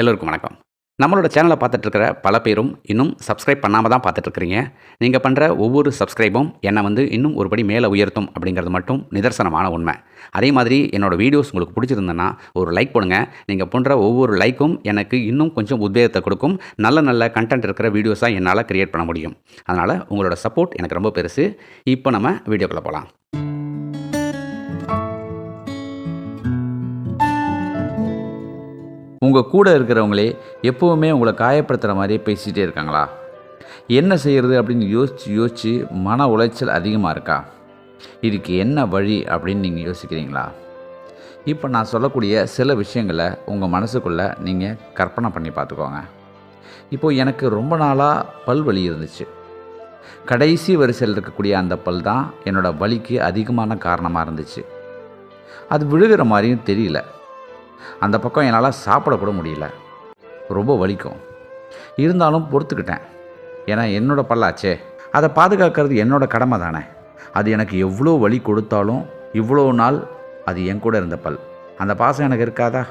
எல்லோருக்கும் வணக்கம். நம்மளோட சேனலை பார்த்துட்ருக்கிற பல பேரும் இன்னும் சப்ஸ்கிரைப் பண்ணாமல் தான் பார்த்துட்ருக்கிறீங்க. நீங்கள் பண்ணுற ஒவ்வொரு சப்ஸ்கிரைபும் என்னை வந்து இன்னும் ஒரு படி மேலே உயர்த்தும் அப்படிங்கிறது மட்டும் நிதர்சனமான உண்மை. அதே மாதிரி என்னோட வீடியோஸ் உங்களுக்கு பிடிச்சிருந்ததுன்னா ஒரு லைக் போடுங்கள் நீங்கள் பண்ணுற ஒவ்வொரு லைக்கும் எனக்கு இன்னும் கொஞ்சம் உத்வேகத்தை கொடுக்கும். நல்ல நல்ல கண்டென்ட் இருக்கிற வீடியோஸாக என்னால் க்ரியேட் பண்ண முடியும். அதனால் உங்களோட சப்போர்ட் எனக்கு ரொம்ப பெருசு. இப்போ நம்ம வீடியோக்குள்ளே போகலாம். உங்கள் கூட இருக்கிறவங்களே எப்போவுமே உங்களை காயப்படுத்துகிற மாதிரியே பேசிகிட்டே இருக்காங்களா? என்ன செய்கிறது அப்படின்னு யோசித்து யோசித்து மன உளைச்சல் அதிகமாக இருக்கா? இதுக்கு என்ன வழி அப்படின்னு நீங்கள் யோசிக்கிறீங்களா? இப்போ நான் சொல்லக்கூடிய சில விஷயங்களை உங்கள் மனசுக்குள்ளே நீங்கள் கற்பனை பண்ணி பார்த்துக்கோங்க. இப்போது எனக்கு ரொம்ப நாளாக பல் வலி இருந்துச்சு. கடைசி வரிசையில் இருக்கக்கூடிய அந்த பல் தான் என்னோடய வலிக்கு அதிகமான காரணமாக இருந்துச்சு. அது விழுகிற மாதிரியும் தெரியல. அந்த பக்கம் என்னால் சாப்பிடக்கூட முடியல. ரொம்ப வலிக்கும். இருந்தாலும் பொறுத்துக்கிட்டேன். ஏன்னா என்னோட பல்லாச்சே. அதை பாதுகாக்கிறது என்னோட கடமை தானே. அது எனக்கு எவ்வளோ வலி கொடுத்தாலும் இவ்வளோ நாள் அது என் கூட இருந்த பல். அந்த பாசம் எனக்கு இருக்காதா?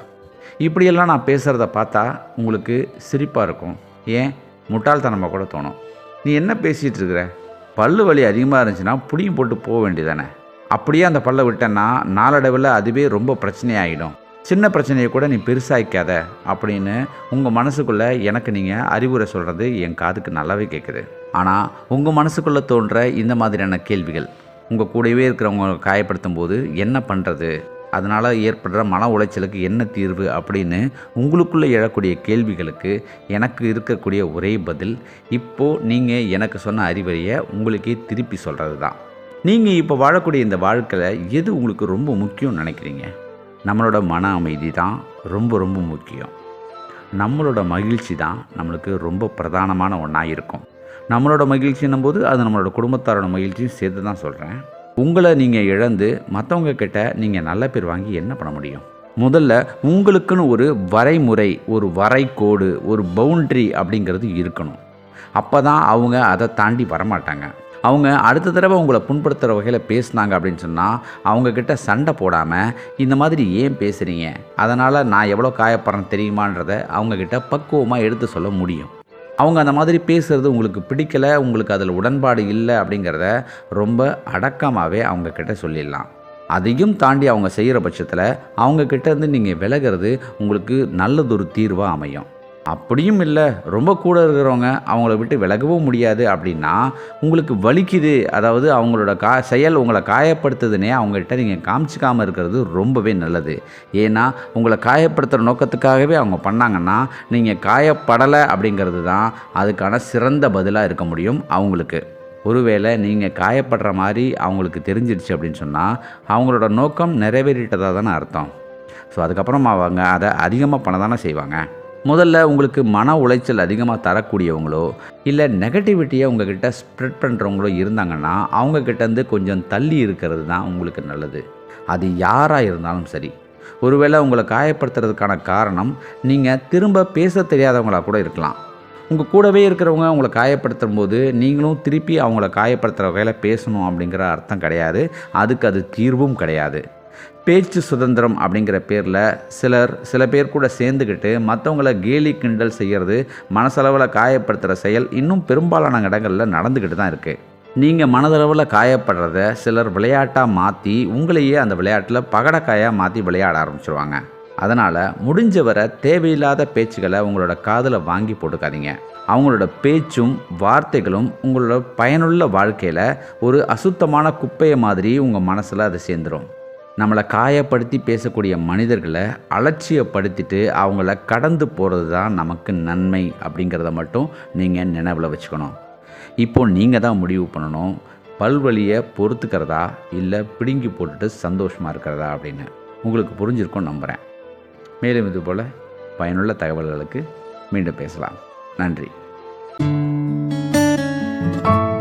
இப்படியெல்லாம் நான் பேசுகிறத பார்த்தா உங்களுக்கு சிரிப்பாக இருக்கும். ஏன்? முட்டாள்தனமாக கூட தோணும். நீ என்ன பேசிகிட்டு இருக்கிற? பல்லு வலி அதிகமாக இருந்துச்சுன்னா புடியும் போட்டு போக வேண்டியதானே அப்படியே அந்த பல்லை விட்டேன்னா நாளடைவில் அதுவே ரொம்ப பிரச்சனையாகிடும் சின்ன பிரச்சனையை கூட நீ பெருசாய்க்காத அப்படின்னு உங்கள் மனசுக்குள்ளே எனக்கு நீங்கள் அறிவுரை சொல்கிறது என் காதுக்கு நல்லாவே கேட்குது ஆனால் உங்கள் மனசுக்குள்ளே தோன்ற இந்த மாதிரியான கேள்விகள் உங்கள் கூடவே இருக்கிறவங்க காயப்படுத்தும் போது என்ன பண்ணுறது அதனால் ஏற்படுற மன உளைச்சலுக்கு என்ன தீர்வு அப்படின்னு உங்களுக்குள்ளே எழக்கூடிய கேள்விகளுக்கு எனக்கு இருக்கக்கூடிய ஒரே பதில் இப்போது நீங்கள் எனக்கு சொன்ன அறிவுரையை உங்களுக்கே திருப்பி சொல்கிறது தான் நீங்கள் இப்போ வாழக்கூடிய இந்த வாழ்க்கையில் எது உங்களுக்கு ரொம்ப முக்கியம்னு நினைக்கிறீங்க? நம்மளோட மன அமைதி தான் ரொம்ப ரொம்ப முக்கியம். நம்மளோட மகிழ்ச்சி தான் நம்மளுக்கு ரொம்ப பிரதானமான ஒன்றா இருக்கும். நம்மளோட மகிழ்ச்சின்னும் போது அது நம்மளோட குடும்பத்தாரோட மகிழ்ச்சியும் சேர்த்து தான் சொல்கிறேன் உங்களை நீங்கள் இழந்து மற்றவங்க கிட்ட நீங்கள் நல்ல பேர் வாங்கி என்ன பண்ண முடியும்? முதல்ல உங்களுக்குன்னு ஒரு வரைமுறை ஒரு வரைக்கோடு ஒரு பவுண்ட்ரி அப்படிங்கிறது இருக்கணும். அப்போ தான் அவங்க அதை தாண்டி வரமாட்டாங்க. அவங்க அடுத்த தடவை உங்களை புண்படுத்துகிற வகையில் பேசுனாங்க அப்படின்னு சொன்னால் அவங்கக்கிட்ட சண்டை போடாமல் இந்த மாதிரி ஏன் பேசுகிறீங்க அதனால் நான் எவ்வளோ காயப்படுறேன் தெரியுமான்றதை அவங்கக்கிட்ட பக்குவமாக எடுத்து சொல்ல முடியும். அவங்க அந்த மாதிரி பேசுகிறது உங்களுக்கு பிடிக்கலை உங்களுக்கு அதில் உடன்பாடு இல்லை அப்படிங்கிறத ரொம்ப அடக்கமாகவே அவங்கக்கிட்ட சொல்லிடலாம். அதையும் தாண்டி அவங்க செய்கிற பட்சத்தில் அவங்கக்கிட்ட இருந்து நீங்கள் விலகிறது உங்களுக்கு நல்லதொரு தீர்வாக அமையும். அப்படியும் இல்லை. ரொம்ப கூட இருக்கிறவங்க அவங்கள விட்டு விலகவும் முடியாது அப்படின்னா உங்களுக்கு வலிக்குது. அதாவது அவங்களோட கா செயல் உங்களை காயப்படுத்துதுன்னே அவங்ககிட்ட நீங்கள் காமிச்சிக்காமல் இருக்கிறது ரொம்பவே நல்லது. ஏன்னா உங்களை காயப்படுத்துகிற நோக்கத்துக்காகவே அவங்க பண்ணாங்கன்னா நீங்கள் காயப்படலை அப்படிங்கிறது தான் அதுக்கான சிறந்த பதிலாக இருக்க முடியும் அவங்களுக்கு. ஒருவேளை நீங்கள் காயப்படுற மாதிரி அவங்களுக்கு தெரிஞ்சிடுச்சு அப்படின்னு சொன்னால் அவங்களோட நோக்கம் நிறைவேறிட்டதாக தானே அர்த்தம். ஸோ அதுக்கப்புறம் அவங்க அதை அதிகமாக பண்ண தானே செய்வாங்க. முதல்ல உங்களுக்கு மன உளைச்சல் அதிகமாக தரக்கூடியவங்களோ இல்லை நெகட்டிவிட்டியை உங்ககிட்ட ஸ்ப்ரெட் பண்ணுறவங்களோ இருந்தாங்கன்னா அவங்கக்கிட்டேருந்து கொஞ்சம் தள்ளி இருக்கிறது தான் உங்களுக்கு நல்லது. அது யாராக இருந்தாலும் சரி. ஒருவேளை உங்களை காயப்படுத்துறதுக்கான காரணம் நீங்கள் திரும்ப பேச தெரியாதவங்களாக கூட இருக்கலாம். உங்கள் கூடவே இருக்கிறவங்க உங்களை காயப்படுத்தும் போது நீங்களும் திருப்பி அவங்கள காயப்படுத்துகிற வகையில் பேசணும் அப்படிங்கிற அர்த்தம் கிடையாது. அதுக்கு அது தீர்வும் கிடையாது. பேச்சு சுதந்திரம் அப்படிங்கிற பேரில் சிலர் சில பேர் கூட சேர்ந்துக்கிட்டு மற்றவங்கள கேலி கிண்டல் செய்கிறது மனசளவில் காயப்படுத்துகிற செயல் இன்னும் பெரும்பாலான இடங்களில் நடந்துக்கிட்டு தான் இருக்குது நீங்கள் மனதளவில் காயப்படுறத சிலர் விளையாட்டாக மாற்றி உங்களையே அந்த விளையாட்டில் பகடக்காயாக மாற்றி விளையாட ஆரம்பிச்சிருவாங்க. அதனால் முடிஞ்ச வரை தேவையில்லாத பேச்சுகளை உங்களோட காதில் வாங்கி போட்டுக்காதீங்க. அவங்களோட பேச்சும் வார்த்தைகளும் உங்களோட பயனுள்ள வாழ்க்கையில் ஒரு அசுத்தமான குப்பையை மாதிரி உங்கள் மனசில் அதை சேர்ந்துடும் நம்மளை காயப்படுத்தி பேசக்கூடிய மனிதர்களை அலட்சியப்படுத்திட்டு அவங்கள கடந்து போகிறது தான் நமக்கு நன்மை அப்படிங்கிறத மட்டும் நீங்கள் நினைவில் வச்சுக்கணும். இப்போது நீங்கள் தான் முடிவு பண்ணணும். பல்வழியை பொறுத்துக்கிறதா? இல்லை பிடுங்கி போட்டுட்டு சந்தோஷமாக இருக்கிறதா அப்படின்னு. உங்களுக்கு புரிஞ்சிருக்கும் நம்புகிறேன் மேலும் இதுபோல் பயனுள்ள தகவல்களுக்கு மீண்டும் பேசலாம். நன்றி. thank you